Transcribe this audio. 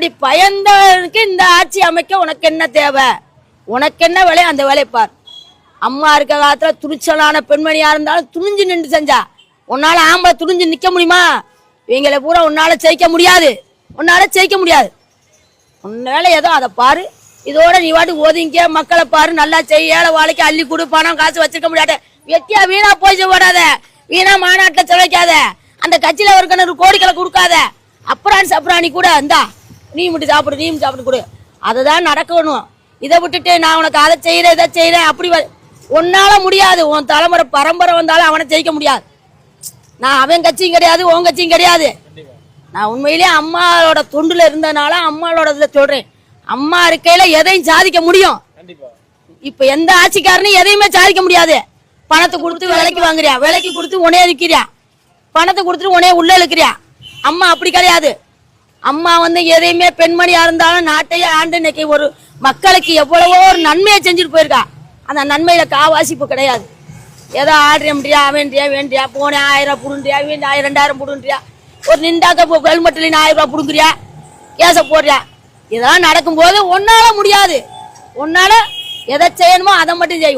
அப்படி பயந்தவனுக்கு இந்த ஆட்சி அமைக்க உனக்கு என்ன தேவை? உனக்கு என்ன வேலை? அந்த வேலையை பார். அம்மா இருக்க காலத்துல துணிச்சலான பெண்மணியா இருந்தாலும் துணிஞ்சு நின்று செஞ்சா உன்னால ஆம்பளை துணிஞ்சு நிக்க முடியுமா? இவங்களை பூரா உன்னால ஜெயிக்க முடியாது. உன்னால ஜெயிக்க முடியாது. உன்னால ஏதோ அதை பாரு. இதோட நீ வாட்டி ஒதுங்க மக்களை பாரு. நல்லா செய். ஏழை வாழைக்கு அள்ளி கொடு பணம் காசு வச்சிருக்க முடியாத. வெட்டியா வீணா போய் போடாத வீணா மாநாட்டில் செலவைக்காத அந்த கட்சியில ஒரு கிணறு கோடிகளை கொடுக்காத. அப்புறான் நீ கூட இந்தா. நீ மட்டும் சாப்பிடு நீ சாப்பிட்டு கொடு. அதை தான் நடக்கணும். இதை விட்டுட்டு நான் உனக்கு அதை செய்யறேன் இதை செய்யறேன் அப்படி உன்னால முடியாது. உன் தலைமுறை பரம்பரை வந்தாலும் அவனை ஜெயிக்க முடியாது. நான் அவன் கட்சியும் கிடையாது உன் கட்சியும் கிடையாது. நான் உண்மையிலேயே அம்மாவோட தொண்டுல இருந்தனால அம்மாவோட இதுல சொல்றேன் அம்மா இருக்கையில எதையும் சாதிக்க முடியும். இப்ப எந்த ஆட்சிக்காரனும் எதையுமே சாதிக்க முடியாது. பணத்தை கொடுத்து விலைக்கு வாங்குறியா? விலைக்கு கொடுத்து உனே விற்கிறியா பணத்தை கொடுத்துட்டு உனே உள்ள இழுக்கிறியா? அம்மா அப்படி கிடையாது. அம்மா வந்து எதையுமே பெண்மணியா இருந்தாலும் நாட்டையே ஆண்டு இன்னைக்கு ஒரு மக்களுக்கு எவ்வளவோ ஒரு நன்மையை செஞ்சுட்டு போயிருக்கா. அந்த நன்மையில காவாசி இப்ப கிடையாது. ஏதோ முடியா வேண்டியா வேண்டியா போனே ஆயிரம் புடுன்றியா வேண்டிய ஆயிரம் ரெண்டாயிரம் புடுன்றியா ஒரு நின்றாக்க ஹெல்மெட்டில் ஆயிரம் ரூபா புடுங்குறியா கேச போடுறியா. இதெல்லாம் நடக்கும்போது ஒன்னால முடியாது. உன்னால எதை செய்யணுமோ அதை மட்டும் செய்யும்